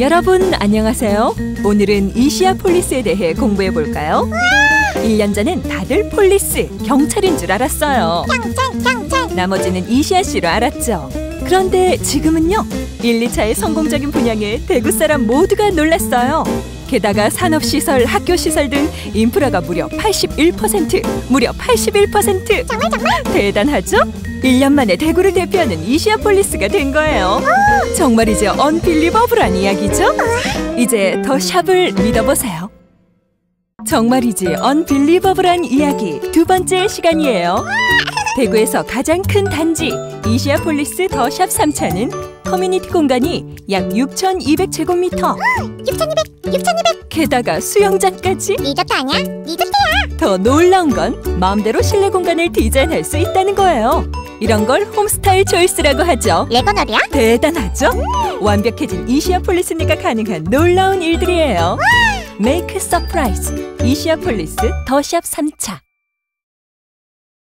여러분 안녕하세요. 오늘은 이시아 폴리스에 대해 공부해 볼까요? 1년 전엔 다들 폴리스, 경찰인 줄 알았어요. 경찰 경찰 나머지는 이시아 씨로 알았죠. 그런데 지금은요. 1, 2차의 성공적인 분양에 대구 사람 모두가 놀랐어요. 게다가 산업시설, 학교시설 등 인프라가 무려 81%, 무려 81%! 정말 정말 대단하죠? 1년 만에 대구를 대표하는 이시아 폴리스가 된 거예요. 정말이죠. 언빌리버블한 이야기죠? 이제 더 샵을 믿어보세요. 정말이지 언빌리버블한 이야기 두 번째 시간이에요. 대구에서 가장 큰 단지 이시아폴리스 더 샵 3차는 커뮤니티 공간이 약 6,200제곱미터 6200 6200 게다가 수영장까지 리조트 아니야? 리조트 더 놀라운 건 마음대로 실내 공간을 디자인할 수 있다는 거예요. 이런 걸 홈스타일 초이스라고 하죠. 레고놀이야? 대단하죠? 완벽해진 이시아폴리스니까 가능한 놀라운 일들이에요. 메이크 서프라이즈 이시아폴리스 더샵 3차